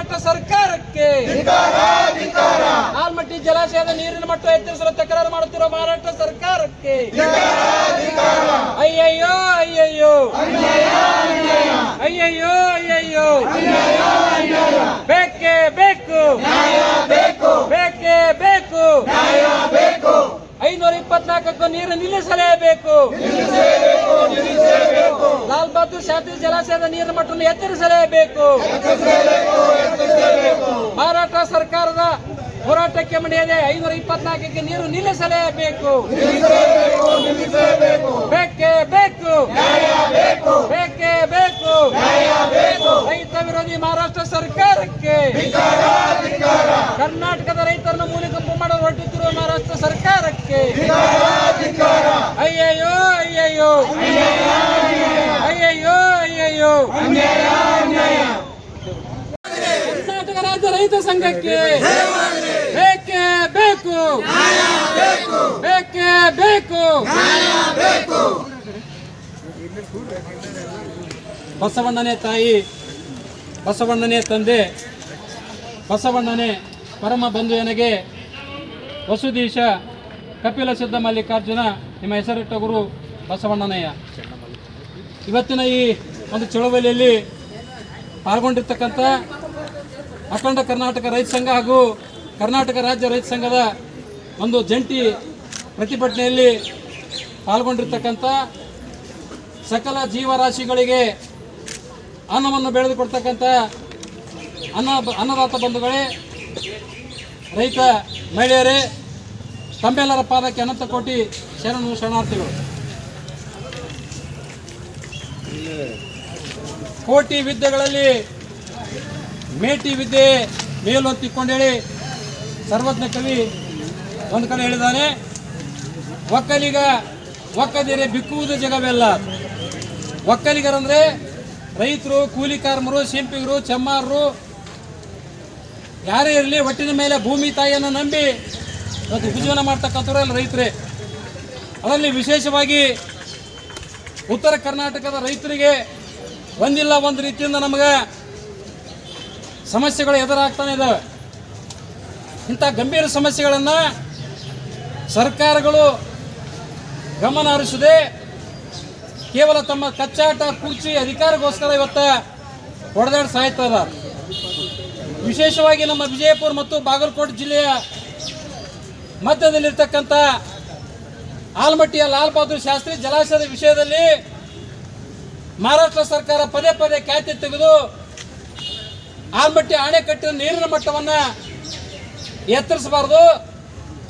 ಕರ್ನಾಟಕ ಸರ್ಕಾರಕ್ಕೆ. ಆಲ್ಮಟ್ಟಿ ಜಲಾಶಯದ ನೀರಿನ ಮಟ್ಟ ಹೆಚ್ಚಿಸಲು ತಕರಾರು ಮಾಡುತ್ತಿರುವ ಮಹಾರಾಷ್ಟ್ರ ಸರ್ಕಾರಕ್ಕೆ. ಅಯ್ಯಯ್ಯೋ ಅಯ್ಯಯ್ಯೋ. ಅಯ್ಯಯ್ಯೋ ಅಯ್ಯಯ್ಯೋ. ಬೇಕೇ ಬೇಕು. ಐನೂರ ನೀರು ನಿಲ್ಲಿಸಲೇಬೇಕು. ಲಾಲ್ ಬಹದ್ದೂರ್ ಶಾಸ್ತ್ರಿ ಜಲಾಶಯದ ನೀರಿನ ಮಟ್ಟವನ್ನು ಎತ್ತರಿಸಲೇಬೇಕು. ಮಹಾರಾಷ್ಟ್ರ ಸರ್ಕಾರದ ಹೋರಾಟಕ್ಕೆ ಮಣಿಯದೆ ಐನೂರ ಇಪ್ಪತ್ನಾಲ್ಕಕ್ಕೆ ನೀರು ನಿಲ್ಲಿಸಲೇಬೇಕು. ಬೇಕೇ ಬೇಕು. ಬೇಕೇ ಬೇಕು. ರೈತ ವಿರೋಧಿ ಮಹಾರಾಷ್ಟ್ರ ಸರ್ಕಾರಕ್ಕೆ. ಕರ್ನಾಟಕದ ರೈತರನ್ನು ಮೂಲೆಗುಂಪು ಮಾಡಲು ಹೊರಟುತ್ತಿರುವ ಮಹಾರಾಷ್ಟ್ರ ಸರ್ಕಾರಕ್ಕೆ ಅಯ್ಯಯ್ಯೋ ಅಯ್ಯಯ್ಯೋ ಅಯ್ಯಯ್ಯೋ ಅಯ್ಯಯ್ಯೋ ಕರ್ನಾಟಕ ರಾಜ್ಯ ರೈತ ಸಂಘಕ್ಕೆ ಬೇಕೇ ಬೇಕು? ಬೇಕೇ ಬೇಕು? ಬಸವಣ್ಣನೇ ತಾಯಿ, ಬಸವಣ್ಣನೇ ತಂದೆ, ಬಸವಣ್ಣನೇ ಪರಮ ಬಂಧು ಎನಗೆ ವಸುದೀಶ ಕಪಿಲ ಸಿದ್ಧ ಮಲ್ಲಿಕಾರ್ಜುನ, ನಿಮ್ಮ ಹೆಸರಿಟ್ಟ ಗುರು ಬಸವಣ್ಣನಯ್ಯ. ಇವತ್ತಿನ ಈ ಒಂದು ಚಳುವಳಿಯಲ್ಲಿ ಪಾಲ್ಗೊಂಡಿರ್ತಕ್ಕಂಥ ಅಖಂಡ ಕರ್ನಾಟಕ ರೈತ ಸಂಘ ಹಾಗೂ ಕರ್ನಾಟಕ ರಾಜ್ಯ ರೈತ ಸಂಘದ ಒಂದು ಜಂಟಿ ಪ್ರತಿಭಟನೆಯಲ್ಲಿ ಪಾಲ್ಗೊಂಡಿರ್ತಕ್ಕಂಥ ಸಕಲ ಜೀವರಾಶಿಗಳಿಗೆ ಅನ್ನವನ್ನು ಬೆಳೆದುಕೊಡ್ತಕ್ಕಂಥ ಅನ್ನ, ಅನ್ನದಾತ ಬಂಧುಗಳೇ, ರೈತ ಮಹಿಳೆಯರೇ, ತಮ್ಮೆಲ್ಲರ ಪಾದಕ್ಕೆ ಅನಂತ ಕೋಟಿ ಶರಣು ಶರಣಾರ್ಥಿಗಳು. ಕೋಟಿ ವಿದ್ಯೆಗಳಲ್ಲಿ ಮೇಟಿ ವಿದ್ಯೆ ಮೇಲು ತಿಕ್ಕೊಂಡೇಳಿ ಸರ್ವಜ್ಞ ಕವಿ ಒಂದು ಕಡೆ ಹೇಳಿದ್ದಾನೆ ಒಕ್ಕಲಿಗ ಒಕ್ಕದಿರೆ ಬಿಕ್ಕುವುದು ಜಗವೆಲ್ಲ. ಒಕ್ಕಲಿಗರಂದ್ರೆ ರೈತರು, ಕೂಲಿ ಕಾರ್ಮರು ಶಿಂಪಿಗರು ಚಮ್ಮಾರರು, ಯಾರೇ ಇರಲಿ ಒಟ್ಟಿನ ಮೇಲೆ ಭೂಮಿ ತಾಯಿಯನ್ನು ನಂಬಿ ಇವತ್ತು ಉಪಜೀವನ ಮಾಡ್ತಕ್ಕಂಥವ್ರು ಅಲ್ಲಿ ರೈತರೇ. ಅದರಲ್ಲಿ ವಿಶೇಷವಾಗಿ ಉತ್ತರ ಕರ್ನಾಟಕದ ರೈತರಿಗೆ ಒಂದಿಲ್ಲ ಒಂದು ರೀತಿಯಿಂದ ನಮಗೆ ಸಮಸ್ಯೆಗಳು ಎದುರಾಗ್ತಾನೆ ಇದ್ದಾವೆ ಇಂಥ ಗಂಭೀರ ಸಮಸ್ಯೆಗಳನ್ನು ಸರ್ಕಾರಗಳು ಗಮನ ಹರಿಸದೆ ಕೇವಲ ತಮ್ಮ ಕಚ್ಚಾಟ ಕುರ್ಚಿ ಅಧಿಕಾರಕ್ಕೋಸ್ಕರ ಇವತ್ತು ಹೊಡೆದಾಡಿ ಸಾಯ್ತಾ ಇದ್ದಾರೆ. ವಿಶೇಷವಾಗಿ ನಮ್ಮ ವಿಜಯಪುರ ಮತ್ತು ಬಾಗಲಕೋಟೆ ಜಿಲ್ಲೆಯ ಮಧ್ಯದಲ್ಲಿರ್ತಕ್ಕಂಥ ಆಲ್ಮಟ್ಟಿಯ ಲಾಲ್ ಬಹದ್ದೂರ್ ಶಾಸ್ತ್ರಿ ಜಲಾಶಯದ ವಿಷಯದಲ್ಲಿ ಮಹಾರಾಷ್ಟ್ರ ಸರ್ಕಾರ ಪದೇ ಪದೇ ಖ್ಯಾತಿ ತೆಗೆದು ಆಲ್ಮಟ್ಟಿ ಅಣೆಕಟ್ಟಿನ ನೀರಿನ ಮಟ್ಟವನ್ನು ಎತ್ತರಿಸಬಾರ್ದು,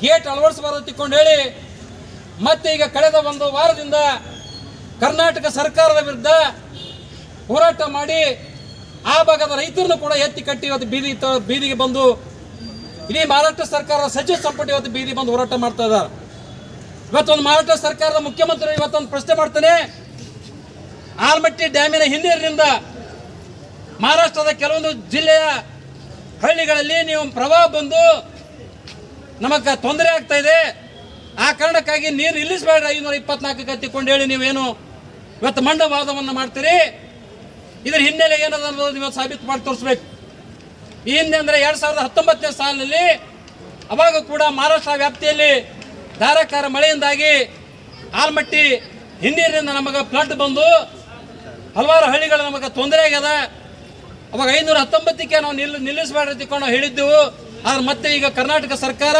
ಗೇಟ್ ಅಳವಡಿಸಬಾರ್ದು ತಿಕ್ಕೊಂಡು ಹೇಳಿ, ಮತ್ತೆ ಈಗ ಕಳೆದ ಒಂದು ವಾರದಿಂದ ಕರ್ನಾಟಕ ಸರ್ಕಾರದ ವಿರುದ್ಧ ಹೋರಾಟ ಮಾಡಿ ಆ ಭಾಗದ ರೈತರನ್ನು ಕೂಡ ಎತ್ತಿ ಕಟ್ಟಿ ಇವತ್ತು ಬೀದಿ ಬೀದಿಗೆ ಬಂದು ಇಡೀ ಮಹಾರಾಷ್ಟ್ರ ಸರ್ಕಾರದ ಸಚಿವ ಸಂಪುಟ ಇವತ್ತು ಬೀದಿ ಬಂದು ಹೋರಾಟ ಮಾಡ್ತಾ ಇದ್ದಾರೆ. ಇವತ್ತೊಂದು ಮಹಾರಾಷ್ಟ್ರ ಸರ್ಕಾರದ ಮುಖ್ಯಮಂತ್ರಿ ಇವತ್ತೊಂದು ಪ್ರಶ್ನೆ ಮಾಡ್ತಾನೆ, ಆಲ್ಮಟ್ಟಿ ಡ್ಯಾಮಿನ ಹಿನ್ನೀರಿನಿಂದ ಮಹಾರಾಷ್ಟ್ರದ ಕೆಲವೊಂದು ಜಿಲ್ಲೆಯ ಹಳ್ಳಿಗಳಲ್ಲಿ ನೀವು ಪ್ರವಾಹ ಬಂದು ನಮಗೆ ತೊಂದರೆ ಆಗ್ತಾ ಇದೆ. ಆ ಕಾರಣಕ್ಕಾಗಿ ನೀರು ನಿಲ್ಲಿಸಬೇಡ ಐನೂರ ಇಪ್ಪತ್ನಾಲ್ಕು ಹತ್ತಿಕೊಂಡು ಹೇಳಿ ನೀವೇನು ಇವತ್ತು ಮಂಡವಾದವನ್ನು ಮಾಡ್ತೀರಿ? ಇದರ ಹಿನ್ನೆಲೆ ಏನದ ಅನ್ನೋದು ನೀವು ಸಾಬೀತು ಮಾಡಿ ತೋರಿಸ್ಬೇಕು. ಈ ಹಿಂದೆ ಅಂದರೆ ಎರಡು ಸಾವಿರದ ಹತ್ತೊಂಬತ್ತನೇ ಸಾಲಿನಲ್ಲಿ ಅವಾಗ ಕೂಡ ಮಹಾರಾಷ್ಟ್ರ ವ್ಯಾಪ್ತಿಯಲ್ಲಿ ಧಾರಾಕಾರ ಮಳೆಯಿಂದಾಗಿ ಆಲ್ಮಟ್ಟಿ ಹಿನ್ನೀರಿನಿಂದ ನಮಗೆ ಫ್ಲಡ್ ಬಂದು ಹಲವಾರು ಹಳ್ಳಿಗಳು ನಮಗೆ ತೊಂದರೆ ಆಗ್ಯದ. ಅವಾಗ ಐನೂರ ಹತ್ತೊಂಬತ್ತಕ್ಕೆ ನಾವು ನಿಲ್ ನಿಲ್ಲಿಸಬೇಡ ತಿಳ್ಕೊಂಡು ಹೇಳಿದ್ದೆವು ಆದ್ರೆ ಮತ್ತೆ ಈಗ ಕರ್ನಾಟಕ ಸರ್ಕಾರ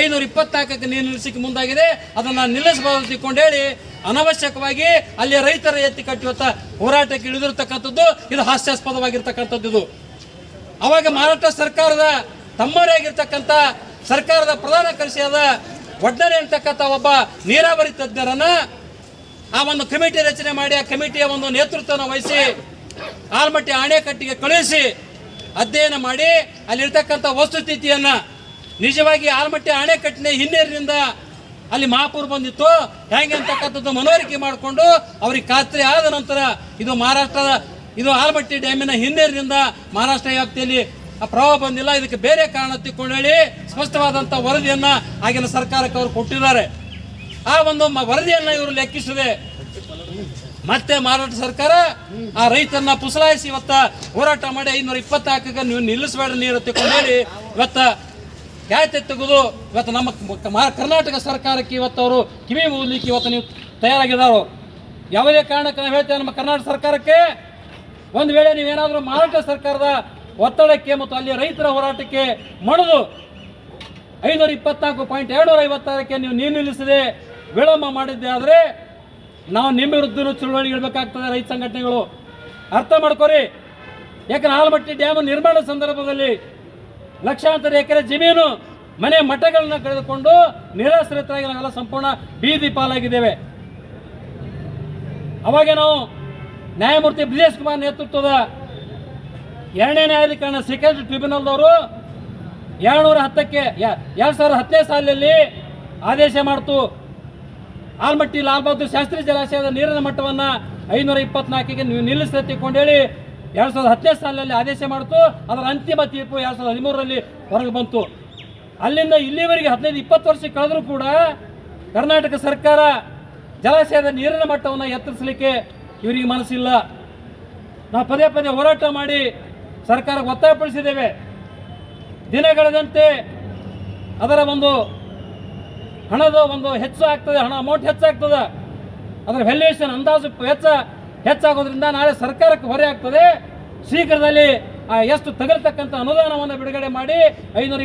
ಐನೂರ ಇಪ್ಪತ್ನಾಲ್ಕಕ್ಕೆ ನೀರು ನಿಲ್ಲಿಸಕ್ಕೆ ಮುಂದಾಗಿದೆ. ಅದನ್ನು ನಿಲ್ಲಿಸಬಾರ್ದು ತಿಳ್ಕೊಂಡು ಹೇಳಿ ಅನವಶ್ಯಕವಾಗಿ ಅಲ್ಲಿ ರೈತರ ಎತ್ತಿ ಕಟ್ಟಿವತ್ತ ಹೋರಾಟಕ್ಕೆ ಇಳಿದಿರ್ತಕ್ಕಂಥದ್ದು ಇದು ಹಾಸ್ಯಾಸ್ಪದವಾಗಿರ್ತಕ್ಕಂಥದ್ದು ಇದು. ಅವಾಗ ಮಹಾರಾಷ್ಟ್ರ ಸರ್ಕಾರದ ತಮ್ಮವರೇ ಆಗಿರ್ತಕ್ಕಂಥ ಸರ್ಕಾರದ ಪ್ರಧಾನ ಕೃಷಿಯಾದ ಒಡ್ಡರೆ ಅಂತಕ್ಕಂಥ ಒಬ್ಬ ನೀರಾವರಿ ತಜ್ಞರನ್ನ ಆ ಒಂದು ಕಮಿಟಿ ರಚನೆ ಮಾಡಿ, ಆ ಕಮಿಟಿಯ ಒಂದು ನೇತೃತ್ವವನ್ನು ವಹಿಸಿ ಆಲ್ಮಟ್ಟಿ ಆಣೆಕಟ್ಟಿಗೆ ಕಳುಹಿಸಿ ಅಧ್ಯಯನ ಮಾಡಿ ಅಲ್ಲಿರ್ತಕ್ಕಂಥ ವಸ್ತುಸ್ಥಿತಿಯನ್ನು ನಿಜವಾಗಿ ಆಲ್ಮಟ್ಟಿ ಅಣೆಕಟ್ಟಿನ ಹಿನ್ನೀರಿನಿಂದ ಅಲ್ಲಿ ಮಹಾಪೂರ್ ಬಂದಿತ್ತು. ಹೇಗೆ ಅಂತಕ್ಕಂಥದ್ದು ಮನವರಿಕೆ ಮಾಡಿಕೊಂಡು ಅವ್ರಿಗೆ ಖಾತ್ರಿ ಆದ ನಂತರ ಇದು ಮಹಾರಾಷ್ಟ್ರದ, ಇದು ಆಲ್ಮಟ್ಟಿ ಡ್ಯಾಮಿನ ಹಿನ್ನೀರಿನಿಂದ ಮಹಾರಾಷ್ಟ್ರ ವ್ಯಾಪ್ತಿಯಲ್ಲಿ ಪ್ರವಾಹ ಬಂದಿಲ್ಲ. ಇದಕ್ಕೆ ಬೇರೆ ಕಾರಣ ತಿಳ್ಕೊಂಡು ಹೇಳಿ ಸ್ಪಷ್ಟವಾದಂಥ ವರದಿಯನ್ನ ಆಗಿನ ಸರ್ಕಾರಕ್ಕೆ ಅವರು ಕೊಟ್ಟಿದ್ದಾರೆ. ಆ ಒಂದು ವರದಿಯನ್ನ ಇವರು ಲೆಕ್ಕಿಸದೆ ಮತ್ತೆ ಮಾರಾಟ ಸರ್ಕಾರ ಆ ರೈತನ್ನ ಪುಸಲಾಯಿಸಿ ಇವತ್ತ ಹೋರಾಟ ಮಾಡಿ ಐನೂರ ಇಪ್ಪತ್ನಾಲ್ಕಕ್ಕೆ ನೀವು ನಿಲ್ಲಿಸಬೇಡ ನೀರು ಹೇಳಿ ಇವತ್ತ ಯಾತೆ ತೆಗೆದು ಇವತ್ತು ನಮ್ಮ ಕರ್ನಾಟಕ ಸರ್ಕಾರಕ್ಕೆ ಇವತ್ತು ಅವರು ಕಿವಿ ಓದಲಿಕ್ಕೆ ಇವತ್ತು ನೀವು ತಯಾರಾಗಿದ್ದಾರೋ. ಯಾವುದೇ ಕಾರಣಕ್ಕೆ ನಾವು ಹೇಳ್ತೇವೆ ನಮ್ಮ ಕರ್ನಾಟಕ ಸರ್ಕಾರಕ್ಕೆ. ಒಂದು ವೇಳೆ ನೀವೇನಾದರೂ ಮಾರಾಟ ಸರ್ಕಾರದ ಒತ್ತಡಕ್ಕೆ ಮತ್ತು ಅಲ್ಲಿ ರೈತರ ಹೋರಾಟಕ್ಕೆ ಮಣಿದು ಐನೂರ ಇಪ್ಪತ್ನಾಲ್ಕು ಪಾಯಿಂಟ್ ಎರಡುನೂರ ಐವತ್ತಾರಕ್ಕೆ ನೀವು ನೀರು ನಿಲ್ಲಿಸದೆ ವಿಳಂಬ ಮಾಡಿದ್ದೆ ಆದರೆ ನಾವು ನಿಮ್ಮ ವಿರುದ್ಧನೂ ಚಳುವಳಿ ಇಡಬೇಕಾಗ್ತದೆ ರೈತ ಸಂಘಟನೆಗಳು. ಅರ್ಥ ಮಾಡ್ಕೋರಿ. ಯಾಕಂದ್ರೆ ಆಲಮಟ್ಟಿ ಡ್ಯಾಮ್ ನಿರ್ಮಾಣ ಸಂದರ್ಭದಲ್ಲಿ ಲಕ್ಷಾಂತರ ಎಕರೆ ಜಮೀನು, ಮನೆ ಮಠಗಳನ್ನ ಕಳೆದುಕೊಂಡು ನಿರಾಶ್ರಿತರಾಗಿ ನಾವೆಲ್ಲ ಸಂಪೂರ್ಣ ಬೀದಿ ಪಾಲಾಗಿದ್ದೇವೆ. ಅವಾಗ ನಾವು ನ್ಯಾಯಮೂರ್ತಿ ಬ್ರಿಜೇಶ್ ಕುಮಾರ್ ನೇತೃತ್ವದ ಎರಡನೇ ನ್ಯಾಯಾಧೀಕರಣ ಸೆಕೆಂಡ್ ಟ್ರಿಬ್ಯುನಲ್ದವರು ಎರಡ್ನೂರ ಹತ್ತಕ್ಕೆ ಎರಡು ಸಾವಿರದ ಹತ್ತನೇ ಸಾಲಿನಲ್ಲಿ ಆದೇಶ ಮಾಡ್ತು. ಆಲ್ಮಟ್ಟಿ ಲಾಲ್ ಬಹದ್ದೂರ್ ಶಾಸ್ತ್ರಿ ಜಲಾಶಯದ ನೀರಿನ ಮಟ್ಟವನ್ನು ಐನೂರ ಇಪ್ಪತ್ನಾಲ್ಕಿಗೆ ನೀವು ನಿಲ್ಲಿಸಿ ತಿಳ್ಕೊಂಡೇಳಿ ಎರಡ್ ಸಾವಿರದ ಹತ್ತನೇ ಸಾಲಿನಲ್ಲಿ ಆದೇಶ ಮಾಡಿತು. ಅದರ ಅಂತಿಮ ತೀರ್ಪು ಎರಡು ಸಾವಿರದ ಹದಿಮೂರರಲ್ಲಿ ಹೊರಗೆ ಬಂತು. ಅಲ್ಲಿಂದ ಇಲ್ಲಿವರೆಗೆ ಹದಿನೈದು, ಇಪ್ಪತ್ತು ವರ್ಷ ಕಳೆದರೂ ಕೂಡ ಕರ್ನಾಟಕ ಸರ್ಕಾರ ಜಲಾಶಯದ ನೀರಿನ ಮಟ್ಟವನ್ನು ಎತ್ತರಿಸಲಿಕ್ಕೆ ಇವರಿಗೆ ಮನಸ್ಸಿಲ್ಲ. ನಾವು ಪದೇ ಪದೇ ಹೋರಾಟ ಮಾಡಿ ಸರ್ಕಾರಕ್ಕೆ ಒತ್ತಾಯಪಡಿಸಿದ್ದೇವೆ. ದಿನಗಳದಂತೆ ಅದರ ಒಂದು ಹಣದ ಒಂದು ಹೆಚ್ಚು ಆಗ್ತದೆ, ಹಣ ಅಮೌಂಟ್ ಹೆಚ್ಚಾಗ್ತದೆ ಅದರ ವ್ಯಾಲ್ಯೂಯೇಷನ್ ಅಂದಾಜು ವೆಚ್ಚ ಹೆಚ್ಚಾಗೋದ್ರಿಂದ ನಾಳೆ ಸರ್ಕಾರಕ್ಕೆ ಹೊರೆ ಆಗ್ತದೆ. ಶೀಘ್ರದಲ್ಲಿ ಎಷ್ಟು ತಗಲ್ತಕ್ಕಂಥ ಅನುದಾನವನ್ನು ಬಿಡುಗಡೆ ಮಾಡಿ ಐನೂರ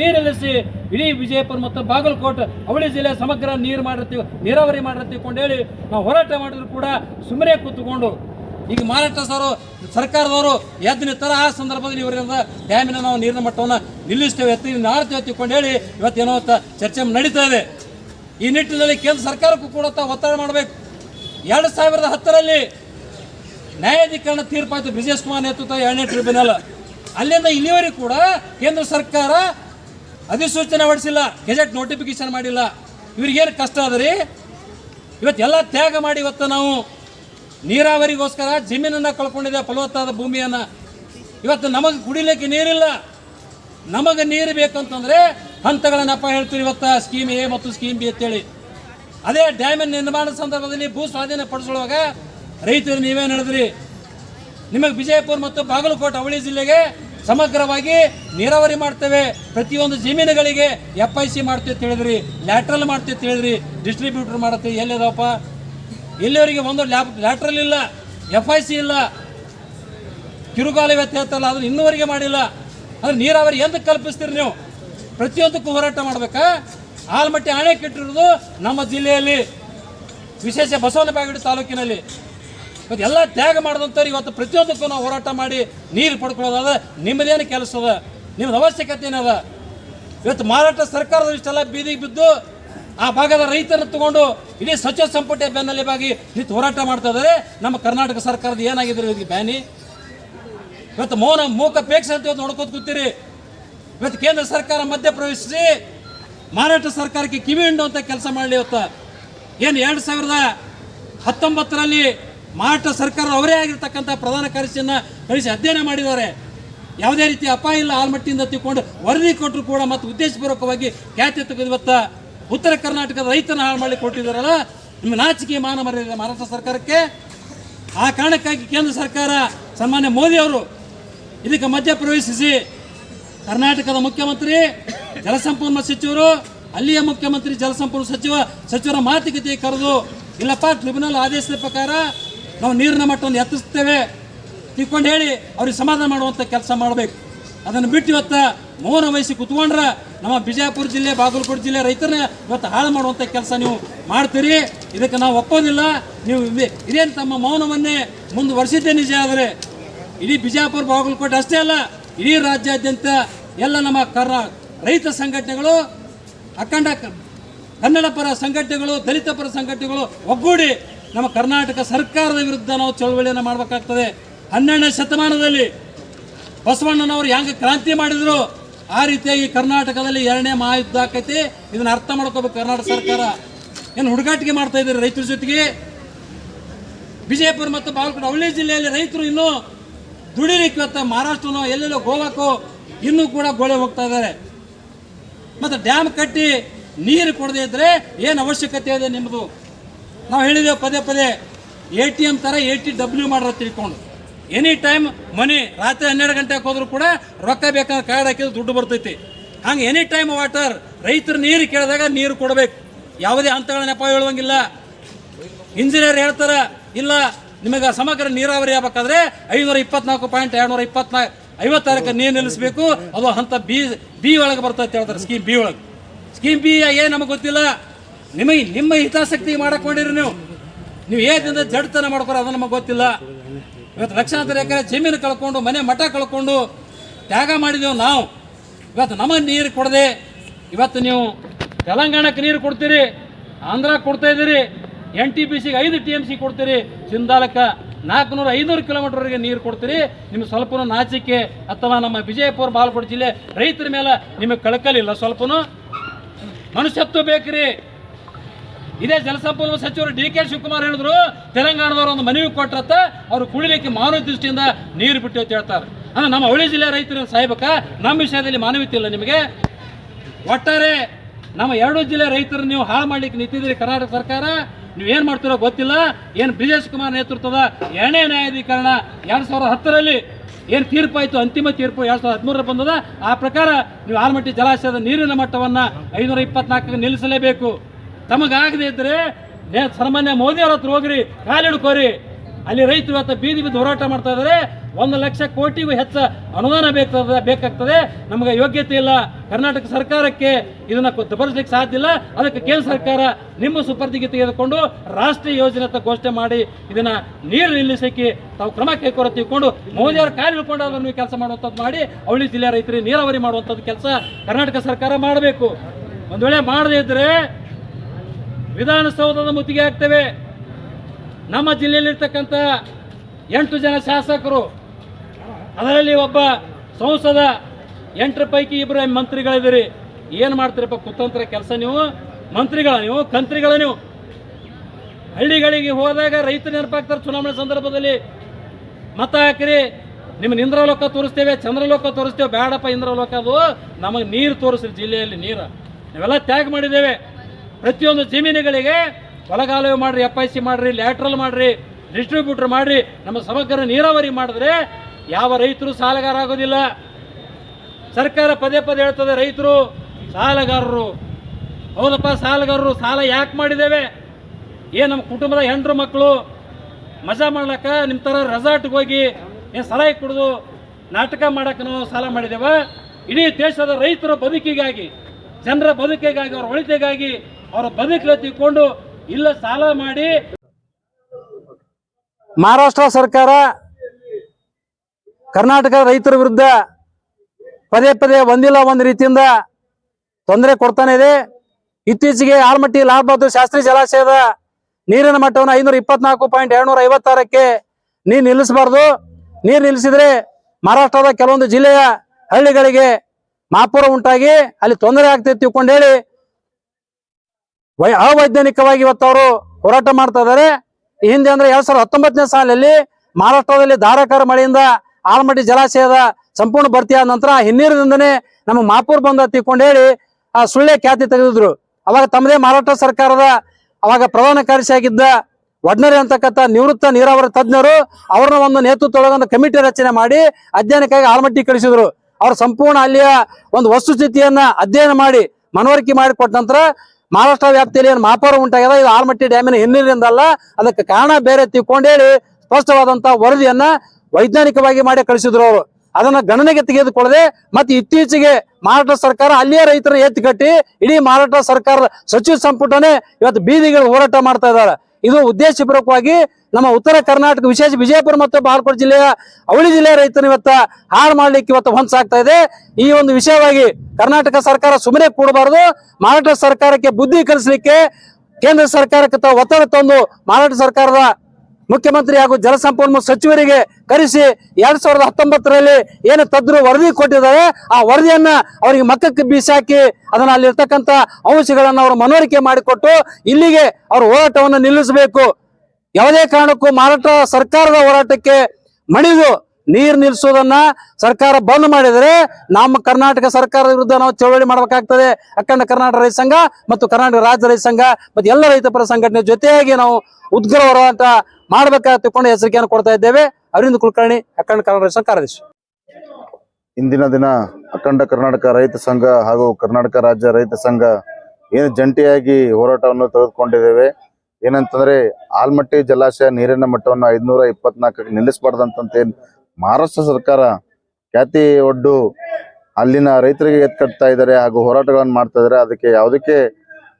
ನೀರು ನಿಲ್ಲಿಸಿ ಇಡೀ ವಿಜಯಪುರ ಮತ್ತು ಬಾಗಲಕೋಟೆ, ಅವಳಿ ಜಿಲ್ಲೆ ಸಮಗ್ರ ನೀರು ಮಾಡಿರ್ತೀವಿ, ನೀರಾವರಿ ಮಾಡಿರ್ತೀವಿ ಕೊಂಡೇಳಿ ನಾವು ಹೋರಾಟ ಮಾಡಿದ್ರು ಕೂಡ ಸುಮ್ಮನೆ ಕೂತ್ಕೊಂಡು ಈಗ ಮಹಾರಾಷ್ಟ್ರ ಸರ್ ಸರ್ಕಾರದವರು ಎದ್ದು ನಿಂತಾರ ಆ ಸಂದರ್ಭದಲ್ಲಿ ಇವರಿಂದ ಡ್ಯಾಮಿನ ನಾವು ನೀರಿನ ಮಟ್ಟವನ್ನು ನಿಲ್ಲಿಸ್ತೇವೆ ಎತ್ತಿ ನಾಡ್ತೇವೆ ತಿಳ್ಕೊಂಡು ಹೇಳಿ ಏನೋ ಅಂತ ಚರ್ಚೆ ನಡೀತಾ ಇದೆ. ಈ ನಿಟ್ಟಿನಲ್ಲಿ ಕೇಂದ್ರ ಸರ್ಕಾರಕ್ಕೂ ಕೂಡ ತಾವು ಒತ್ತಡ ಮಾಡಬೇಕು. ಎರಡು ಸಾವಿರದ ಹತ್ತರಲ್ಲಿ ನ್ಯಾಯಾಧೀಕರಣ ತೀರ್ಪಾಯಿತು. ಬ್ರಿಜೇಶ್ ಕುಮಾರ್ ನೇತೃತ್ವ ಎರಡನೇ ಟ್ರಿಬ್ಯುನಲ್. ಅಲ್ಲಿಂದ ಇಲ್ಲಿವರೆಗೂ ಕೂಡ ಕೇಂದ್ರ ಸರ್ಕಾರ ಅಧಿಸೂಚನೆ ಹೊಡಿಸಿಲ್ಲ ಗೆಜೆಟ್ ನೋಟಿಫಿಕೇಶನ್ ಮಾಡಿಲ್ಲ. ಇವ್ರಿಗೇನು ಕಷ್ಟ ಅದ ರೀ? ಇವತ್ತೆಲ್ಲ ತ್ಯಾಗ ಮಾಡಿ ಇವತ್ತು ನಾವು ನೀರಾವರಿಗೋಸ್ಕರ ಜಮೀನನ್ನು ಕಳ್ಕೊಂಡಿದೆ, ಫಲವತ್ತಾದ ಭೂಮಿಯನ್ನು. ಇವತ್ತು ನಮಗೆ ಕುಡಿಲಿಕ್ಕೆ ನೀರಿಲ್ಲ. ನಮಗೆ ನೀರು ಬೇಕಂತಂದ್ರೆ ಹಂತಗಳನ್ನಪ್ಪ ಹೇಳ್ತೀವಿ ಇವತ್ತು ಸ್ಕೀಮ್ ಎ ಮತ್ತು ಸ್ಕೀಮ್ ಬಿ ಅಂತೇಳಿ. ಅದೇ ಡ್ಯಾಮಿನ ನಿರ್ಮಾಣ ಸಂದರ್ಭದಲ್ಲಿ ಭೂ ಸ್ವಾಧೀನ ಪಡಿಸುವಾಗ ರೈತರು ನೀವೇ ನಡೆದ್ರಿ ನಿಮಗೆ ವಿಜಯಪುರ ಮತ್ತು ಬಾಗಲಕೋಟೆ, ಅವಳಿ ಜಿಲ್ಲೆಗೆ ಸಮಗ್ರವಾಗಿ ನೀರಾವರಿ ಮಾಡ್ತೇವೆ. ಪ್ರತಿಯೊಂದು ಜಮೀನುಗಳಿಗೆ ಎಫ್ ಐ ಸಿ ಮಾಡ್ತೀವಿ ತಿಳಿದ್ರಿ ಹೇಳಿದ್ರಿ. ಲ್ಯಾಟ್ರಲ್ ಮಾಡ್ತೀವಿ ತಿಳಿದ್ರಿ ಹೇಳಿದ್ರಿ. ಡಿಸ್ಟ್ರಿಬ್ಯೂಟರ್ ಮಾಡುತ್ತೆ. ಎಲ್ಲಿದಾವಪ್ಪ ಇಲ್ಲಿವರೆಗೆ ಒಂದು ಲ್ಯಾಪ್ ಲ್ಯಾಟ್ರಲ್ ಇಲ್ಲ ಎಫ್ ಐ ಸಿ ಇಲ್ಲ ಕಿರುಗಾಲ ಹೇಳ್ತಲ್ಲ ಅದನ್ನ ಇನ್ನೂವರೆಗೆ ಮಾಡಿಲ್ಲ. ಅಂದ್ರೆ ನೀರಾವರಿ ಎಂದು ಕಲ್ಪಿಸ್ತೀರಿ ನೀವು. ಪ್ರತಿಯೊಂದಕ್ಕೂ ಹೋರಾಟ ಮಾಡಬೇಕಾ? ಆಲ್ಮಟ್ಟಿ ಆಣೆ ಕೆಟ್ಟಿರೋದು ನಮ್ಮ ಜಿಲ್ಲೆಯಲ್ಲಿ, ವಿಶೇಷ ಬಸವನ ತಾಲೂಕಿನಲ್ಲಿ. ಇವತ್ತು ಎಲ್ಲ ತ್ಯಾಗ ಮಾಡಿದಂಥವ್ರು ಇವತ್ತು ಪ್ರತಿಯೊಂದಕ್ಕೂ ನಾವು ಹೋರಾಟ ಮಾಡಿ ನೀರು ಪಡ್ಕೊಳ್ಳೋದಾದ, ನಿಮ್ಮದೇನು ಕೆಲಸದ ನಿಮ್ಮದು ಅವಶ್ಯಕತೆ ಏನದ? ಇವತ್ತು ಮಾರಾಟ ಸರ್ಕಾರದ ಇಷ್ಟೆಲ್ಲ ಬೀದಿಗೆ ಬಿದ್ದು ಆ ಭಾಗದ ರೈತರನ್ನು ತಗೊಂಡು ಇಡೀ ಸಚಿವ ಸಂಪುಟ ಭಾಗಿ ನಿಂತು ಹೋರಾಟ ಮಾಡ್ತಾ ಇದ್ದಾರೆ. ನಮ್ಮ ಕರ್ನಾಟಕ ಸರ್ಕಾರದ ಏನಾಗಿದೆ ಇದಕ್ಕೆ ಬ್ಯಾನಿ? ಇವತ್ತು ಮೌನ ಮೂಕ ಪೇಕ್ಷೆ ಅಂತ ಇವತ್ತು ನೋಡ್ಕೋತ ಕೂತೀರಿ. ಇವತ್ತು ಕೇಂದ್ರ ಸರ್ಕಾರ ಮಧ್ಯಪ್ರವೇಶಿಸಿ ಮಹಾರಾಷ್ಟ್ರ ಸರ್ಕಾರಕ್ಕೆ ಕಿವಿ ಹಿಂಡು ಅಂತ ಕೆಲಸ ಮಾಡಲಿ ಇವತ್ತು. ಏನು ಎರಡು ಸಾವಿರದ ಹತ್ತೊಂಬತ್ತರಲ್ಲಿ ಮಹಾರಾಷ್ಟ್ರ ಸರ್ಕಾರ ಅವರೇ ಆಗಿರ್ತಕ್ಕಂಥ ಪ್ರಧಾನ ಕಾರ್ಯದರ್ಶಿಯನ್ನು ಕಳಿಸಿ ಅಧ್ಯಯನ ಮಾಡಿದ್ದಾರೆ. ಯಾವುದೇ ರೀತಿ ಅಪಾಯ ಇಲ್ಲ ಆಲ್ಮಟ್ಟಿಯಿಂದ ತಿಳ್ಕೊಂಡು ವರದಿ ಕೊಟ್ಟರು ಕೂಡ ಮತ್ತು ಉದ್ದೇಶಪೂರ್ವಕವಾಗಿ ಖ್ಯಾತಿ ತೆಗೆದು ಇವತ್ತು. ಉತ್ತರ ಕರ್ನಾಟಕದ ರೈತನ ಹಾಳು ಮಾಡಿ ಕೊಟ್ಟಿದ್ದಾರಲ್ಲ, ನಿಮ್ಮ ನಾಚಿಕೆ ಮಾನ ಮರ್ಯಾದೆ ಮಹಾರಾಷ್ಟ್ರ ಸರ್ಕಾರಕ್ಕೆ? ಆ ಕಾರಣಕ್ಕಾಗಿ ಕೇಂದ್ರ ಸರ್ಕಾರ ಸನ್ಮಾನ್ಯ ಮೋದಿ ಅವರು ಇದಕ್ಕೆ ಮಧ್ಯಪ್ರವೇಶಿಸಿ ಕರ್ನಾಟಕದ ಮುಖ್ಯಮಂತ್ರಿ, ಜಲಸಂಪನ್ಮೂಲ ಸಚಿವರು, ಅಲ್ಲಿಯ ಮುಖ್ಯಮಂತ್ರಿ, ಜಲಸಂಪನ್ಮೂಲ ಸಚಿವ, ಸಚಿವರ ಮಾತುಕತೆ ಕರೆದು, ಇಲ್ಲಪ್ಪ ಟ್ರಿಬ್ಯುನಲ್ ಆದೇಶದ ಪ್ರಕಾರ ನಾವು ನೀರಿನ ಮಟ್ಟವನ್ನು ಎತ್ತಿಸ್ತೇವೆ ತಿಳ್ಕೊಂಡು ಹೇಳಿ, ಅವ್ರಿಗೆ ಸಮಾಧಾನ ಮಾಡುವಂಥ ಕೆಲಸ ಮಾಡಬೇಕು. ಅದನ್ನು ಬಿಟ್ಟು ಇವತ್ತು ಮೌನ ವಹಿಸಿ ಕುತ್ಕೊಂಡ್ರೆ ನಮ್ಮ ಬಿಜಾಪುರ ಜಿಲ್ಲೆ, ಬಾಗಲಕೋಟೆ ಜಿಲ್ಲೆ ರೈತರನ್ನ ಇವತ್ತು ಹಾಳು ಮಾಡುವಂಥ ಕೆಲಸ ನೀವು ಮಾಡ್ತೀರಿ. ಇದಕ್ಕೆ ನಾವು ಒಪ್ಪೋದಿಲ್ಲ. ನೀವು ಇದೇ- ಇದೇನು ತಮ್ಮ ಮೌನವನ್ನೇ ಮುಂದುವರಿಸಿದ್ದೆ ನಿಜ ಆದರೆ ಇಡೀ ಬಿಜಾಪುರ, ಬಾಗಲಕೋಟೆ ಅಷ್ಟೇ ಅಲ್ಲ, ಇಡೀ ರಾಜ್ಯಾದ್ಯಂತ ಎಲ್ಲ ನಮ್ಮ ಕರ್ನ ರೈತ ಸಂಘಟನೆಗಳು, ಅಖಂಡ ಕನ್ನಡ ಪರ ಸಂಘಟನೆಗಳು, ದಲಿತ ಪರ ಸಂಘಟನೆಗಳು ಒಗ್ಗೂಡಿ ನಮ್ಮ ಕರ್ನಾಟಕ ಸರ್ಕಾರದ ವಿರುದ್ಧ ನಾವು ಚಳವಳಿಯನ್ನು ಮಾಡಬೇಕಾಗ್ತದೆ. ಹನ್ನೆರಡನೇ ಶತಮಾನದಲ್ಲಿ ಬಸವಣ್ಣನವರು ಹೆಂಗೆ ಕ್ರಾಂತಿ ಮಾಡಿದ್ರು? ಆ ರೀತಿಯಾಗಿ ಕರ್ನಾಟಕದಲ್ಲಿ ಎರಡನೇ ಮಹಾಯುದ್ಧ ಆಕೈತಿ. ಇದನ್ನ ಅರ್ಥ ಮಾಡ್ಕೋಬೇಕು ಕರ್ನಾಟಕ ಸರ್ಕಾರ. ಏನು ಹುಡುಗಾಟಿಕೆ ಮಾಡ್ತಾ ಇದ್ದಾರೆ ರೈತರ ಜೊತೆಗೆ? ವಿಜಯಪುರ ಮತ್ತು ಬಾಗಲಕೋಟೆ ಅವಳಿ ಜಿಲ್ಲೆಯಲ್ಲಿ ರೈತರು ಇನ್ನೂ ದುಡಿಲಿಕ್ಕೆ ಇವತ್ತು ಮಹಾರಾಷ್ಟ್ರನೋ, ಎಲ್ಲೆಲ್ಲೋ ಗೋವಾಕ್ಕೋ ಇನ್ನೂ ಕೂಡ ಗೋಳೆ ಹೋಗ್ತಾ ಇದ್ದಾರೆ. ಮತ್ತು ಡ್ಯಾಮ್ ಕಟ್ಟಿ ನೀರು ಕೊಡದೇ ಇದ್ರೆ ಏನು ಅವಶ್ಯಕತೆ ಇದೆ ನಿಮ್ಮದು ನಾವು ಹೇಳಿದ್ದೇವೆ ಪದೇ ಪದೇ ಎ ಟಿ ಎಂ ಥರ ಎ ಟಿ ಡಬ್ಲ್ಯೂ ಮಾಡ್ರ ತಿಳ್ಕೊಂಡು. ಎನಿ ಟೈಮ್ ಮನಿ ರಾತ್ರಿ ಹನ್ನೆರಡು ಗಂಟೆಗೆ ಹೋದ್ರು ಕೂಡ ರೊಕ್ಕ ಬೇಕಾದ ಕಾರ್ಡ್ ಹಾಕಿದ್ರೆ ದುಡ್ಡು ಬರ್ತೈತಿ. ಹಂಗೆ ಎನಿ ಟೈಮ್ ವಾಟರ್ ರೈತರು ನೀರು ಕೇಳಿದಾಗ ನೀರು ಕೊಡಬೇಕು. ಯಾವುದೇ ಹಂತಗಳ ನೆಪ ಹೇಳುವಂಗಿಲ್ಲ. ಇಂಜಿನಿಯರ್ ಹೇಳ್ತಾರ, ಇಲ್ಲ, ನಿಮಗೆ ಸಮಗ್ರ ನೀರಾವರಿ ಆಗ್ಬೇಕಾದ್ರೆ ಐನೂರ ಇಪ್ಪತ್ನಾಲ್ಕು ಪಾಯಿಂಟ್ ಎರಡ್ನೂರ ಇಪ್ಪತ್ನಾಲ್ಕು ಐವತ್ತಾರಕ್ಕೆ ನೀರು ನಿಲ್ಲಿಸಬೇಕು. ಅದು ಹಂತ ಬಿ ಬಿ ಒಳಗೆ ಬರ್ತೈತೆ ಹೇಳ್ತಾರೆ ಸ್ಕೀಮ್ ಬಿ ಒಳಗೆ. ಸ್ಕೀಮ್ ಬಿ ಏನು ನಮಗೆ ಗೊತ್ತಿಲ್ಲ. ನಿಮಗೆ, ನಿಮ್ಮ ಹಿತಾಸಕ್ತಿ ಮಾಡಕೊಂಡಿರಿ ನೀವು. ನೀವು ಏನಿಂದ ಜಡ್ತನ ಮಾಡ್ಕೊರೋ ಅದು ನಮಗೆ ಗೊತ್ತಿಲ್ಲ. ಇವತ್ತು ಲಕ್ಷಾಂತರ ಎಕರೆ ಜಮೀನು ಕಳ್ಕೊಂಡು, ಮನೆ ಮಠ ಕಳ್ಕೊಂಡು ತ್ಯಾಗ ಮಾಡಿದೆವು ನಾವು. ಇವತ್ತು ನಮಗೆ ನೀರು ಕೊಡದೆ, ಇವತ್ತು ನೀವು ತೆಲಂಗಾಣಕ್ಕೆ ನೀರು ಕೊಡ್ತೀರಿ ಆಂಧ್ರ ಕೊಡ್ತಾ ಇದ್ದೀರಿ, ಎನ್ ಟಿ ಪಿ ಸಿಗೆ ಐದು ಟಿ ಎಂ ಸಿ ಕೊಡ್ತೀರಿ ಚಿಂದಾಲಕ್ಕೆ ನಾಲ್ಕುನೂರು ಐನೂರು ಕಿಲೋಮೀಟರ್ವರೆಗೆ ನೀರು ಕೊಡ್ತೀರಿ ನಿಮ್ಗೆ ಸ್ವಲ್ಪನೂ ನಾಚಿಕೆ ಅಥವಾ ನಮ್ಮ ವಿಜಯಪುರ ಬಾಲ್ಕೋಟ್ ಜಿಲ್ಲೆ ರೈತರ ಮೇಲೆ ನಿಮಗೆ ಕಳಕಲಿಲ್ಲ. ಸ್ವಲ್ಪನೂ ಮನುಷ್ಯತ್ವ ಬೇಕ್ರಿ. ಇದೇ ಜಲಸಂಪನ್ಮೂಲ ಸಚಿವರು ಡಿ ಕೆ ಶಿವಕುಮಾರ್ ಹೇಳಿದ್ರು, ತೆಲಂಗಾಣದವರು ಒಂದು ಮನವಿ ಕೊಟ್ಟರತ್ತ ಅವರು ಕುಡಿಲಿಕ್ಕೆ ಮಾನವ ದೃಷ್ಟಿಯಿಂದ ನೀರು ಬಿಟ್ಟು ಅಂತ ಹೇಳ್ತಾರೆ. ಅಂದ್ರೆ ನಮ್ಮ ಹಳ್ಳಿ ಜಿಲ್ಲೆ ರೈತರ ಸಾಯ್ಬೇಕಾ ನಮ್ಮ ವಿಷಯದಲ್ಲಿ ಮಾನವೀಯತೆ ಇಲ್ಲ ನಿಮಗೆ. ಒಟ್ಟಾರೆ ನಮ್ಮ ಎರಡು ಜಿಲ್ಲೆ ರೈತರು ನೀವು ಹಾಳು ಮಾಡ್ಲಿಕ್ಕೆ ನಿಂತಿದ್ದೀರಿ ಕರ್ನಾಟಕ ಸರ್ಕಾರ, ನೀವು ಏನು ಮಾಡ್ತೀರೋ ಗೊತ್ತಿಲ್ಲ. ಏನು ಬ್ರಿಜೇಶ್ ಕುಮಾರ್ ನೇತೃತ್ವದ ಎರಡನೇ ನ್ಯಾಯಾಧೀಕರಣ ಎರಡು ಸಾವಿರದ ಹತ್ತರಲ್ಲಿ ಏನು ತೀರ್ಪಾಯಿತು ಅಂತಿಮ ತೀರ್ಪು ಎರಡು ಸಾವಿರದ ಹದಿಮೂರರ ಬಂದದ, ಆ ಪ್ರಕಾರ ನೀವು ಆಲ್ಮಟ್ಟಿ ಜಲಾಶಯದ ನೀರಿನ ಮಟ್ಟವನ್ನು ಐನೂರ ಇಪ್ಪತ್ನಾಲ್ಕಕ್ಕೆ ನಿಲ್ಲಿಸಲೇಬೇಕು. ತಮಗಾಗದೇ ಇದ್ದರೆ ಮೋದಿ ಅವ್ರ ಹತ್ರ ಹೋಗ್ರಿ ಕಾಲಿಡ್ಕೋರಿ ಅಲ್ಲಿ ರೈತರು ಇವತ್ತು ಬೀದಿ ಬಿದ್ದು ಹೋರಾಟ ಮಾಡ್ತಾ ಇದ್ದಾರೆ ಒಂದು ಲಕ್ಷ ಕೋಟಿಗೂ ಹೆಚ್ಚು ಅನುದಾನ ಬೇಕಾದ, ಬೇಕಾಗ್ತದೆ. ನಮಗೆ ಯೋಗ್ಯತೆ ಇಲ್ಲ. ಕರ್ನಾಟಕ ಸರ್ಕಾರಕ್ಕೆ ಇದನ್ನ ಭರಿಸಲಿಕ್ಕೆ ಸಾಧ್ಯ ಇಲ್ಲ. ಅದಕ್ಕೆ ಕೇಂದ್ರ ಸರ್ಕಾರ ನಿಮ್ಮ ಸುಪರ್ದಿಗೆ ತೆಗೆದುಕೊಂಡು ರಾಷ್ಟ್ರೀಯ ಯೋಜನೆ ಅಂತ ಘೋಷಣೆ ಮಾಡಿ ಇದನ್ನ ನೀರು ನಿಲ್ಲಿಸಕ್ಕೆ ತಾವು ಕ್ರಮ ಕೈಗೊಳ್ಳ ತಿಳ್ಕೊಂಡು ಮೋದಿ ಅವರ ಕಾಲು ಹಿಡ್ಕೊಂಡು ಅದನ್ನು ಕೆಲಸ ಮಾಡುವಂಥದ್ದು ಮಾಡಿ, ಅವಳಿ ಜಿಲ್ಲೆ ರೈತರಿಗೆ ನೀರಾವರಿ ಮಾಡುವಂಥದ್ದು ಕೆಲಸ ಕರ್ನಾಟಕ ಸರ್ಕಾರ ಮಾಡಬೇಕು. ಒಂದು ವೇಳೆ ಮಾಡದೇ ಇದ್ದರೆ ವಿಧಾನಸೌಧದ ಮುತ್ತಿಗೆ ಆಗ್ತೇವೆ ನಮ್ಮ ಜಿಲ್ಲೆಯಲ್ಲಿರ್ತಕ್ಕಂಥ ಎಂಟು ಜನ ಶಾಸಕರು, ಅದರಲ್ಲಿ ಒಬ್ಬ ಸಂಸದ, ಎಂಟರ ಪೈಕಿ ಇಬ್ಬರು ಮಂತ್ರಿಗಳಿದ್ದೀರಿ. ಏನು ಮಾಡ್ತೀರಪ್ಪ, ಕುತಂತ್ರ ಕೆಲಸ ನೀವು? ಮಂತ್ರಿಗಳ ನೀವು, ಕಂತ್ರಿಗಳ ನೀವು? ಹಳ್ಳಿಗಳಿಗೆ ಹೋದಾಗ ರೈತರು ನೆನಪಾಗ್ತಾರೆ, ಚುನಾವಣೆ ಸಂದರ್ಭದಲ್ಲಿ ಮತ ಹಾಕಿರಿ ನಿಮ್ಮ ಇಂದ್ರಲೋಕ ತೋರಿಸ್ತೇವೆ, ಚಂದ್ರಲೋಕ ತೋರಿಸ್ತೇವೆ ಬೇಡಪ್ಪ ಇಂದ್ರಲೋಕ ಅದು. ನಮಗೆ ನೀರು ತೋರಿಸ್ರಿ, ಜಿಲ್ಲೆಯಲ್ಲಿ ನೀರು. ನಾವೆಲ್ಲ ತ್ಯಾಗ ಮಾಡಿದ್ದೇವೆ. ಪ್ರತಿಯೊಂದು ಜಮೀನುಗಳಿಗೆ ಹೊಲಗಾಲುವೆ ಮಾಡ್ರಿ ಎಫ್ ಐ ಸಿ ಮಾಡ್ರಿ ಲ್ಯಾಟ್ರಲ್ ಮಾಡ್ರಿ ಡಿಸ್ಟ್ರಿಬ್ಯೂಟರ್ ಮಾಡ್ರಿ, ನಮ್ಮ ಸಮಗ್ರ ನೀರಾವರಿ ಮಾಡಿದ್ರೆ ಯಾವ ರೈತರು ಸಾಲಗಾರ ಆಗೋದಿಲ್ಲ. ಸರ್ಕಾರ ಪದೇ ಪದೇ ಹೇಳ್ತದೆ, ರೈತರು ಸಾಲಗಾರರು. ಹೌದಪ್ಪ, ಸಾಲಗಾರರು, ಸಾಲ ಯಾಕೆ ಮಾಡಿದ್ದೇವೆ? ಏನು ನಮ್ಮ ಕುಟುಂಬದ ಹೆಂಡ್ರು ಮಕ್ಕಳು ಮಜಾ ಮಾಡ್ಲಕ್ಕ ನಿಮ್ಮ ಥರ ರೆಸಾರ್ಟ್ಗೆ ಹೋಗಿ ಏನು ಸಲಹೆ ಕುಡಿದು? ನಾಟಕ ಮಾಡಕ್ಕೆ ನಾವು ಸಾಲ ಮಾಡಿದ್ದೇವೆ? ಇಡೀ ದೇಶದ ರೈತರ ಬದುಕಿಗಾಗಿ, ಜನರ ಬದುಕಿಗಾಗಿ, ಅವರ ಒಳಿತಿಗಾಗಿ ಅವರ ಬದುಕಲ ತಿಳ್ಕೊಂಡು ಇಲ್ಲ ಸಾಲ ಮಾಡಿ. ಮಹಾರಾಷ್ಟ್ರ ಸರ್ಕಾರ ಕರ್ನಾಟಕ ರೈತರ ವಿರುದ್ಧ ಪದೇ ಪದೇ ಒಂದಿಲ್ಲ ಒಂದು ರೀತಿಯಿಂದ ತೊಂದರೆ ಕೊಡ್ತಾನೆ ಇದೆ. ಇತ್ತೀಚೆಗೆ ಆಲ್ಮಟ್ಟಿ ಲಾಲ್ ಬಹದ್ದೂರ್ ಶಾಸ್ತ್ರಿ ಜಲಾಶಯದ ನೀರಿನ ಮಟ್ಟವನ್ನು ಐನೂರ ಇಪ್ಪತ್ನಾಲ್ಕು ಪಾಯಿಂಟ್ ಎರಡ್ನೂರ ಐವತ್ತಾರಕ್ಕೆ ನೀರು ನಿಲ್ಲಿಸಬಾರ್ದು. ನೀರು ನಿಲ್ಲಿಸಿದ್ರೆ ಮಹಾರಾಷ್ಟ್ರದ ಕೆಲವೊಂದು ಜಿಲ್ಲೆಯ ಹಳ್ಳಿಗಳಿಗೆ ಮಾಪುರ ಉಂಟಾಗಿ ಅಲ್ಲಿ ತೊಂದರೆ ಆಗ್ತೈತಿ ತಿಳ್ಕೊಂಡು ಹೇಳಿ. ವೈ ಅವೈಜ್ಞಾನಿಕವಾಗಿ ಇವತ್ತು ಅವರು ಹೋರಾಟ ಮಾಡ್ತಾ ಇದ್ದಾರೆ ಹಿಂದೆ ಅಂದ್ರೆ ಎರಡ್ ಸಾವಿರದ ಹತ್ತೊಂಬತ್ತನೇ ಸಾಲಲ್ಲಿ ಮಹಾರಾಷ್ಟ್ರದಲ್ಲಿ ಧಾರಾಕಾರ ಮಳೆಯಿಂದ ಆಲಮಟ್ಟಿ ಜಲಾಶಯದ ಸಂಪೂರ್ಣ ಭರ್ತಿಯಾದ ನಂತರ ಹಿನ್ನೀರಿನಿಂದನೇ ನಮ್ಮ ಮಾಪೂರ್ ಬಂದ ತಿಕ್ಕೊಂಡು ಹೇಳಿ ಆ ಸುಳ್ಳೆ ಖ್ಯಾತಿ ತೆಗೆದಿದ್ರು. ಅವಾಗ ತಮ್ಮದೇ ಮಹಾರಾಷ್ಟ್ರ ಸರ್ಕಾರದ ಅವಾಗ ಪ್ರಧಾನ ಕಾರ್ಯದರ್ಶಿಯಾಗಿದ್ದ ವಡ್ನರಿ ಅಂತಕ್ಕಂಥ ನಿವೃತ್ತ ನೀರಾವರಿ ತಜ್ಞರು ಅವ್ರನ್ನ ಒಂದು ನೇತೃತ್ವದೊಳಗೊಂದು ಕಮಿಟಿ ರಚನೆ ಮಾಡಿ ಅಧ್ಯಯನಕ್ಕಾಗಿ ಆಲಮಟ್ಟಿ ಕಳಿಸಿದ್ರು. ಅವ್ರು ಸಂಪೂರ್ಣ ಅಲ್ಲಿಯ ಒಂದು ವಸ್ತುಸ್ಥಿತಿಯನ್ನ ಅಧ್ಯಯನ ಮಾಡಿ ಮನವರಿಕೆ ಮಾಡಿಕೊಟ್ಟ ನಂತರ ಮಹಾರಾಷ್ಟ್ರ ವ್ಯಾಪ್ತಿಯಲ್ಲಿ ಏನು ಮಹಾಪೌರ ಉಂಟಾಗ್ಯದ? ಇದು ಆಲಮಟ್ಟಿ ಡ್ಯಾಮಿನ ಹಿನ್ನೀರಿಂದಲ್ಲ ಅದಕ್ಕೆ ಕಾರಣ ಬೇರೆ ತಿಳ್ಕೊಂಡೇಳಿ ಸ್ಪಷ್ಟವಾದಂತಹ ವರದಿಯನ್ನ ವೈಜ್ಞಾನಿಕವಾಗಿ ಮಾಡಿ ಕಳಿಸಿದ್ರು ಅವರು. ಅದನ್ನ ಗಣನೆಗೆ ತೆಗೆದುಕೊಳ್ಳದೆ ಮತ್ತೆ ಇತ್ತೀಚೆಗೆ ಮಹಾರಾಷ್ಟ್ರ ಸರ್ಕಾರ ಅಲ್ಲಿಯೇ ರೈತರ ಎತ್ತಿ ಕಟ್ಟಿ ಇಡೀ ಮಹಾರಾಷ್ಟ್ರ ಸರ್ಕಾರದ ಸಚಿವ ಸಂಪುಟನೇ ಇವತ್ತು ಬೀದಿಗಳು ಹೋರಾಟ ಮಾಡ್ತಾ ಇದ್ದಾರೆ. ಇದು ಉದ್ದೇಶಪೂರ್ವಕವಾಗಿ ನಮ್ಮ ಉತ್ತರ ಕರ್ನಾಟಕ, ವಿಶೇಷ ವಿಜಯಪುರ ಮತ್ತು ಬಾಗಲಕೋಟೆ ಜಿಲ್ಲೆಯ ಅವಳಿ ಜಿಲ್ಲೆಯ ರೈತರು ಇವತ್ತ ಹಾಳು ಮಾಡ್ಲಿಕ್ಕೆ ಇವತ್ತು ಹೊಂದಾಗ್ತಾ ಇದೆ. ಈ ಒಂದು ವಿಷಯವಾಗಿ ಕರ್ನಾಟಕ ಸರ್ಕಾರ ಸುಮ್ಮನೆ ಕೂಡಬಾರದು. ಮಹಾರಾಷ್ಟ್ರ ಸರ್ಕಾರಕ್ಕೆ ಬುದ್ಧಿ ಕಲಿಸಲಿಕ್ಕೆ ಕೇಂದ್ರ ಸರ್ಕಾರಕ್ಕೆ ಒತ್ತಡ ತಂದು ಮಹಾರಾಷ್ಟ್ರ ಸರ್ಕಾರದ ಮುಖ್ಯಮಂತ್ರಿ ಹಾಗೂ ಜಲಸಂಪನ್ಮೂಲ ಸಚಿವರಿಗೆ ಕರೆಸಿ ಎರಡ್ ಸಾವಿರದ ಹತ್ತೊಂಬತ್ತರಲ್ಲಿ ಏನು ತದ್ರು ವರದಿ ಕೊಟ್ಟಿದ್ದಾರೆ, ಆ ವರದಿಯನ್ನ ಅವರಿಗೆ ಮಕ್ಕಕ್ಕೆ ಬೀಸಾಕಿ ಅದನ್ನ ಅಲ್ಲಿರ್ತಕ್ಕಂಥ ಅಂಶಗಳನ್ನು ಅವರು ಮನವರಿಕೆ ಮಾಡಿಕೊಟ್ಟು ಇಲ್ಲಿಗೆ ಅವ್ರ ಹೋರಾಟವನ್ನು ನಿಲ್ಲಿಸಬೇಕು. ಯಾವುದೇ ಕಾರಣಕ್ಕೂ ಮಾರಾಟ ಸರ್ಕಾರದ ಹೋರಾಟಕ್ಕೆ ಮಣಿದು ನೀರು ನಿಲ್ಲಿಸೋದನ್ನ ಸರ್ಕಾರ ಬಂದ್ ಮಾಡಿದರೆ ನಮ್ಮ ಕರ್ನಾಟಕ ಸರ್ಕಾರದ ವಿರುದ್ಧ ನಾವು ಚಳವಳಿ ಮಾಡಬೇಕಾಗ್ತದೆ. ಅಖಂಡ ಕರ್ನಾಟಕ ರೈತ ಸಂಘ ಮತ್ತು ಕರ್ನಾಟಕ ರಾಜ್ಯ ರೈತ ಸಂಘ ಮತ್ತು ಎಲ್ಲ ರೈತ ಪರ ಸಂಘಟನೆ ಜೊತೆಯಾಗಿ ನಾವು ಉದ್ಗ್ರ ಹೋರಾಟ ಮಾಡ್ಬೇಕಾದ ತಿಳ್ಕೊಂಡು ಎಚ್ಚರಿಕೆಯನ್ನು ಕೊಡ್ತಾ ಇದ್ದೇವೆ. ಅರವಿಂದ್ ಕುಲಕರ್ಣಿ, ಅಖಂಡ ಕರ್ನಾಟಕ ಸಂಘ ಕಾರ್ಯದರ್ಶಿ. ಇಂದಿನ ದಿನ ಅಖಂಡ ಕರ್ನಾಟಕ ರೈತ ಸಂಘ ಹಾಗೂ ಕರ್ನಾಟಕ ರಾಜ್ಯ ರೈತ ಸಂಘ ಏನು ಜಂಟಿಯಾಗಿ ಹೋರಾಟವನ್ನು ತೆಗೆದುಕೊಂಡಿದ್ದೇವೆ. ಏನಂತಂದ್ರೆ ಆಲ್ಮಟ್ಟಿ ಜಲಾಶಯ ನೀರಿನ ಮಟ್ಟವನ್ನು ಐದ್ನೂರ ಇಪ್ಪತ್ನಾಲ್ಕಕ್ಕೆ ನಿಲ್ಲಿಸಬಾರ್ದಂತ ಮಹಾರಾಷ್ಟ್ರ ಸರ್ಕಾರ ಖ್ಯಾತಿ ಒಡ್ಡು ಅಲ್ಲಿನ ರೈತರಿಗೆ ಎತ್ಕಟ್ತಾ ಇದ್ದಾರೆ ಹಾಗೂ ಹೋರಾಟಗಳನ್ನು ಮಾಡ್ತಾ ಇದ್ದಾರೆ. ಅದಕ್ಕೆ ಯಾವುದಕ್ಕೆ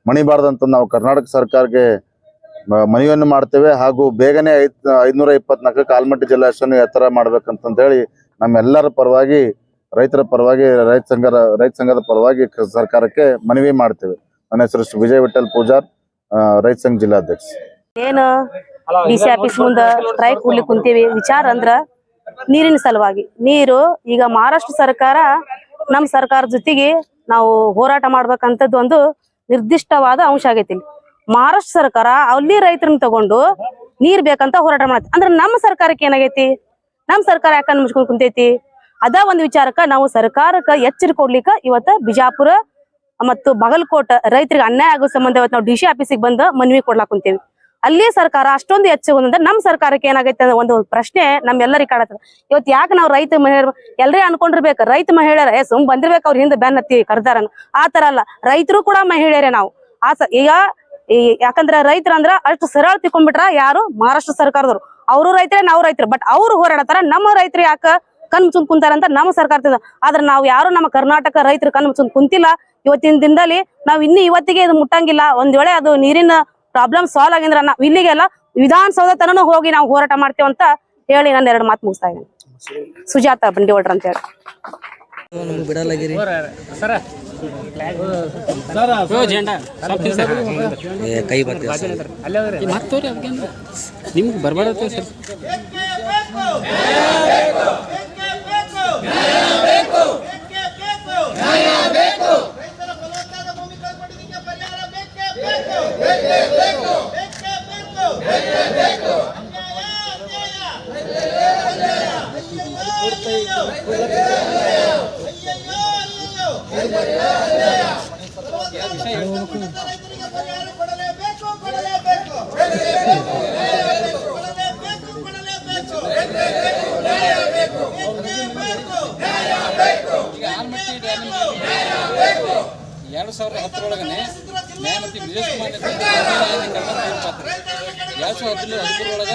ಮಣಿಬಾರ್ದಂತ ನಾವು ಕರ್ನಾಟಕ ಸರ್ಕಾರಕ್ಕೆ ಮನವಿಯನ್ನು ಮಾಡ್ತೇವೆ. ಹಾಗೂ ಬೇಗನೆ ಐದ್, ಐದ್ನೂರ ಇಪ್ಪತ್ನಾಲ್ಕು ಆಲ್ಮಟ್ಟಿ ಜಲಾಶಯನ ಎತ್ತರ ಮಾಡ್ಬೇಕಂತಂತ ಹೇಳಿ ನಮ್ಮೆಲ್ಲರ ಪರವಾಗಿ, ರೈತರ ಪರವಾಗಿ, ರೈತ ಸಂಘದ ರೈತ ಸಂಘದ ಪರವಾಗಿ ಸರ್ಕಾರಕ್ಕೆ ಮನವಿ ಮಾಡ್ತೇವೆ. ನನ್ನ ಹೆಸರು ವಿಜಯ್ ವಿಠಲ್ ಪೂಜಾರ್ ರೈತ ಸಂಘ ಜಿಲ್ಲಾಧ್ಯಕ್ಷ. ಏನು ಡಿ ಸಿ ಆಫೀಸ್ ಮುಂದೆ ಸ್ಟ್ರೈಕ್ ಕೂಡ್ಲಿಕ್ಕೆ ಕುಂತೀವಿ. ವಿಚಾರ ಅಂದ್ರ ನೀರಿನ ಸಲುವಾಗಿ. ನೀರು ಈಗ ಮಹಾರಾಷ್ಟ್ರ ಸರ್ಕಾರ ನಮ್ಮ ಸರ್ಕಾರ ಜೊತೆಗೆ ನಾವು ಹೋರಾಟ ಮಾಡ್ಬೇಕಂತದ್ದು ಒಂದು ನಿರ್ದಿಷ್ಟವಾದ ಅಂಶ ಆಗೈತಿ ಮಹಾರಾಷ್ಟ್ರ ಸರ್ಕಾರ ಅಲ್ಲಿ ರೈತರನ್ನ ತಗೊಂಡು ನೀರ್ ಬೇಕಂತ ಹೋರಾಟ ಮಾಡತ್ತೆ. ಅಂದ್ರೆ ನಮ್ಮ ಸರ್ಕಾರಕ್ಕೆ ಏನಾಗೈತಿ? ನಮ್ಮ ಸರ್ಕಾರ ಯಾಕಂದ್ ಮುಚ್ಕೊಂಡ್ ಕುಂತೈತಿ? ಅದ ಒಂದು ವಿಚಾರಕ್ಕ ನಾವು ಸರ್ಕಾರಕ್ಕ ಎಚ್ಚರಿ ಕೊಡ್ಲಿಕ್ಕ ಇವತ್ತ ಬಿಜಾಪುರ ಮತ್ತು ಬಾಗಲಕೋಟ ರೈತರಿಗೆ ಅನ್ಯಾಯ ಆಗೋ ಸಂಬಂಧ ಇವತ್ತು ನಾವು ಡಿ ಸಿ ಆಫೀಸಿಗೆ ಬಂದು ಮನವಿ ಕೊಡ್ಲಾಕ್ ಕುಂತೇವಿ. ಅಲ್ಲಿ ಸರ್ಕಾರ ಅಷ್ಟೊಂದು ಹೆಚ್ಚು ಅಂದ್ರೆ ನಮ್ಮ ಸರ್ಕಾರಕ್ಕೆ ಏನಾಗೈತೆ ಅಂದ್ರೆ ಒಂದು ಪ್ರಶ್ನೆ ನಮ್ಮೆಲ್ಲರಿಗೆ ಕಾಡತ್ತದ ಇವತ್ತು ಯಾಕೆ ನಾವು ರೈತ ಮಹಿಳೆಯರು ಎಲ್ಲರೇ ಅನ್ಕೊಂಡಿರ್ಬೇಕು. ರೈತ ಮಹಿಳೆಯರ, ಏ ಸುಮ್ ಬಂದಿರ್ಬೇಕು ಅವ್ರ ಹಿಂದೆ ಬೆನ್ನತ್ತಿ ಕರ್ದಾರನ ಆ ತರ ಅಲ್ಲ. ರೈತರು ಕೂಡ ಮಹಿಳೆಯರೇ ನಾವು. ಆ ಈಗ ಈ ಯಾಕಂದ್ರ ರೈತರಂದ್ರ ಅಷ್ಟು ಸರಳ ತಿಕೊಂಡ್ಬಿಟ್ರ ಯಾರು? ಮಹಾರಾಷ್ಟ್ರ ಸರ್ಕಾರದವ್ರು. ಅವರು ರೈತರೇ, ನಾವು ರೈತರು. ಬಟ್ ಅವ್ರು ಹೋರಾಡತಾರ ನಮ್ಮ ರೈತರು ಯಾಕ ಕಣ್ ಕುಂತಾರ ಕುಂತಾರಂತ ನಮ್ಮ ಸರ್ಕಾರ ತಿಳ್ದ. ಆದ್ರೆ ನಾವು ಯಾರು ನಮ್ಮ ಕರ್ನಾಟಕ ರೈತರು ಕಣ್ ಮುಚ್ಕೊಂಡ್ ಕುಂತಿಲ್ಲ. ಇವತ್ತಿನ ದಿನದಲ್ಲಿ ನಾವು ಇನ್ನು ಇವತ್ತಿಗೆ ಇದು ಮುಟ್ಟಂಗಿಲ್ಲ. ಒಂದ್ ವೇಳೆ ಅದು ನೀರಿನ ಪ್ರಾಬ್ಲಮ್ ಸಾಲ್ವ್ ಆಗಿಂದ್ರ ನಾವು ಇಲ್ಲಿಗೆಲ್ಲ ವಿಧಾನಸೌಧ ತನೂ ಹೋಗಿ ನಾವು ಹೋರಾಟ ಮಾಡ್ತೇವೆ ಅಂತ ಹೇಳಿ ನಾನು ಎರಡು ಮಾತು ಮುಗಿಸ್ತಾ ಇದ್ದೀನಿ. ಸುಜಾತ ಬಂಡಿವಡ್ರ ಅಂತ ಹೇಳಿ. ಕೈ ನಿಮ್ಗೆ ರೈತರ ಎರಡು ಸಾವಿರದ ಹತ್ತರೊಳಗನೆ ನ್ಯಾಯಮೂರ್ತಿ ವಿಜಯ್ ಕುಮಾರ್ ಎರಡು ಸಾವಿರದ ಹದಿನೇಳು ಹದಿಮೂರೊಳಗೆ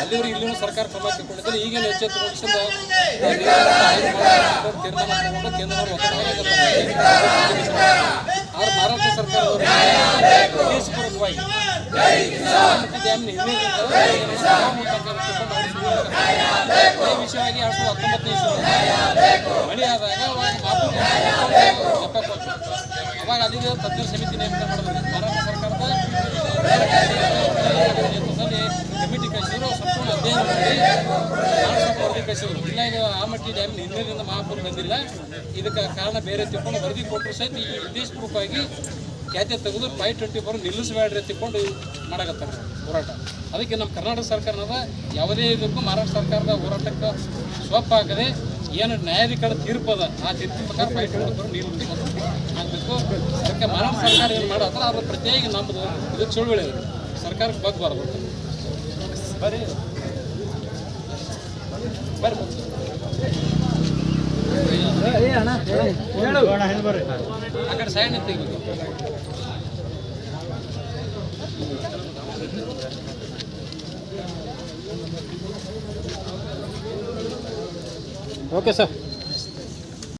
ಅಲ್ಲಿವರೆಗೆ ಇಲ್ಲಿನೂ ಸರ್ಕಾರ ಕ್ರಮ ತೆಗೆದುಕೊಂಡಿದ್ದಾರೆ ಈಗೇನು ಎಚ್ಚೆತ್ತು ಮುಗಿಸಿದ ತೀರ್ಮಾನ ತಗೊಂಡು ಕೇಂದ್ರದವರು ಆದ್ರೆ ಮಹಾರಾಷ್ಟ್ರ ಸರ್ಕಾರದವರು ಉದ್ದೇಶಪೂರ್ವಕವಾಗಿ ಡ್ಯಾಮ್ನ ಈ ವಿಷಯವಾಗಿ ಎರಡ್ ಸಾವಿರದ ಹತ್ತೊಂಬತ್ತನೇ ಇಸ್ವಿ ಮಳೆ ಆದಾಗ ಕೊಟ್ಟು ಅವಾಗ ಅಲ್ಲಿಗೆ ತಜ್ಞರ ಸಮಿತಿ ನೇಮಕ ಮಾಡಿದ್ರು ಭಾರತ ಸರ್ಕಾರದ ಕಮಿಟಿ ಕಳಿಸಿದ್ರು ಸಂಪೂರ್ಣ ಅಧ್ಯಯನ ಮಾಡಿ ವರದಿ ಕಳಿಸಿದ್ರು ಇಲ್ಲ ಇದು ಆಮಟ್ಟಿ ಡ್ಯಾಮ್ ಹಿನ್ನೀರಿನಿಂದ ಮಹಾಪೂರ್ ಬಂದಿಲ್ಲ. ಇದಕ್ಕೆ ಕಾರಣ ಬೇರೆ ತಿಳ್ಕೊಂಡು ವರದಿ ಕೊಟ್ಟರು ಸಹಿತ ಈ ಉದ್ದೇಶಪೂರ್ವಕವಾಗಿ ಖ್ಯಾತೆ ತೆಗೆದು ಫೈವ್ ಟ್ವೆಂಟಿ ಫೋರ್ ನಿಲ್ಲಿಸಬೇಡ್ರಿ ತಿಳ್ಕೊಂಡು ಮಾಡಕತ್ತಾರೆ ಹೋರಾಟ. ಅದಕ್ಕೆ ನಮ್ಮ ಕರ್ನಾಟಕ ಸರ್ಕಾರದ ಯಾವುದೇ ಇದಕ್ಕೂ ಮಹಾರಾಷ್ಟ್ರ ಸರ್ಕಾರದ ಹೋರಾಟಕ್ಕೆ ಸ್ವಪ್ಪ ಆಗದೆ ಏನು ನ್ಯಾಯಾಧಿಕಾರ ತೀರ್ಪು ಅದ ಆ ತೀರ್ಪಿನ ಪ್ರಕಾರ ಫೈವ್ ಟ್ವೆಂಟಿ ಫೋರ್ ಅದಕ್ಕೆ ಮಹಾರಾಷ್ಟ್ರ ಸರ್ಕಾರ ಏನು ಮಾಡತ್ತಲ್ಲ ಅದ್ರ ಪ್ರತ್ಯೇಕ ನಮ್ಮದು ಇದು ಚಳುವಳಿ ಸರ್ಕಾರಕ್ಕೆ ಬಗ್ಬಾರ್ದು ಬರ್ರಿ. ಬರ್ರಿ ಆ ಕಡೆ ಸೈಡ್ ತೆಗಿಬೇಕು ಓಕೆ ಸರ್